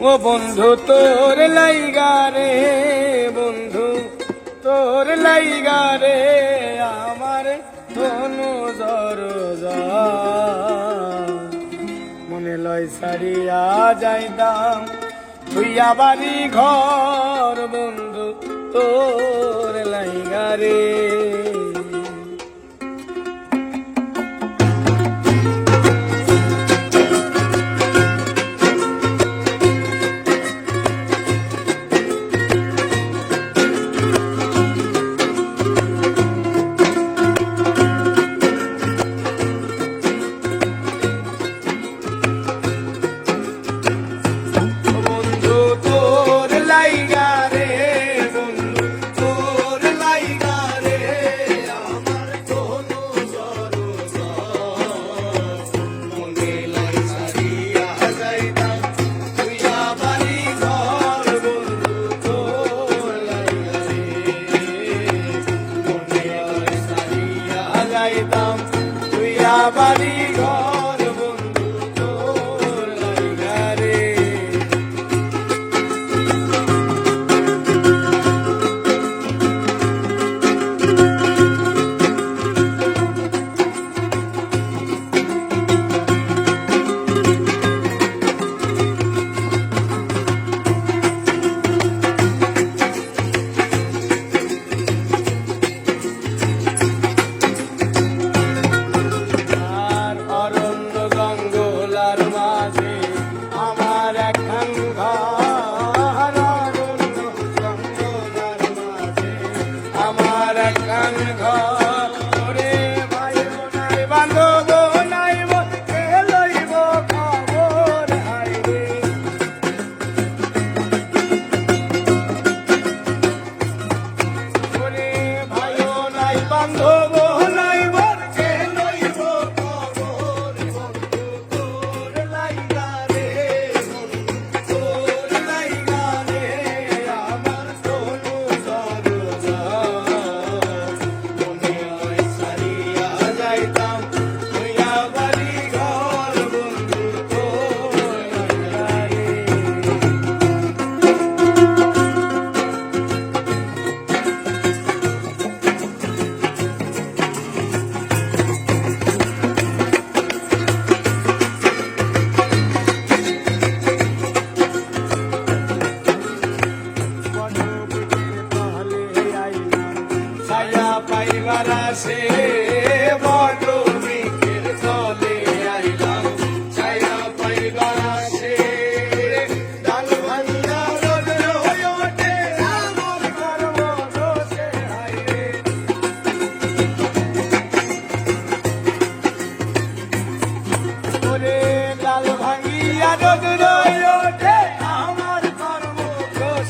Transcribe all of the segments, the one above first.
ও বন্ধু, তোর লাইগা রে, বন্ধু, তোর লাইগা রে, আমার ধনু জর মনে লয় সারিয়া যাইতাম তুইয়া বাড়ি ঘর, বন্ধু, তোর লাইগা রে। Bye.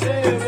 Yeah.